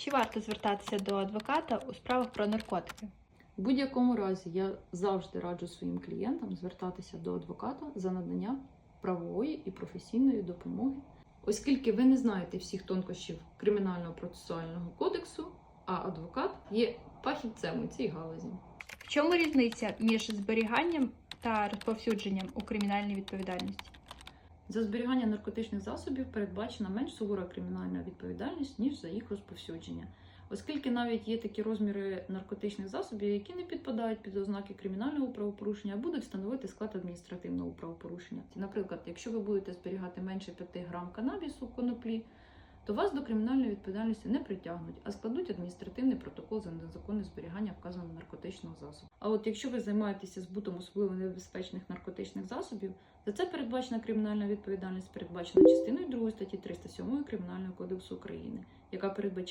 Чи варто звертатися до адвоката у справах про наркотики? У будь-якому разі я завжди раджу своїм клієнтам звертатися до адвоката за надання правової і професійної допомоги, оскільки ви не знаєте всіх тонкощів кримінального процесуального кодексу, а адвокат є фахівцем у цій галузі. В чому різниця між зберіганням та розповсюдженням у кримінальній відповідальності? За зберігання наркотичних засобів передбачена менш сувора кримінальна відповідальність, ніж за їх розповсюдження. Оскільки навіть є такі розміри наркотичних засобів, які не підпадають під ознаки кримінального правопорушення, будуть становити склад адміністративного правопорушення. Наприклад, якщо ви будете зберігати менше 5 грам канабісу коноплі, то вас до кримінальної відповідальності не притягнуть, а складуть адміністративний протокол за незаконне зберігання вказаного наркотичного засобу. А от якщо ви займаєтеся збутом особливо небезпечних наркотичних засобів, за це передбачена кримінальна відповідальність, передбачена частиною 2 статті 307 Кримінального кодексу України, яка передбачає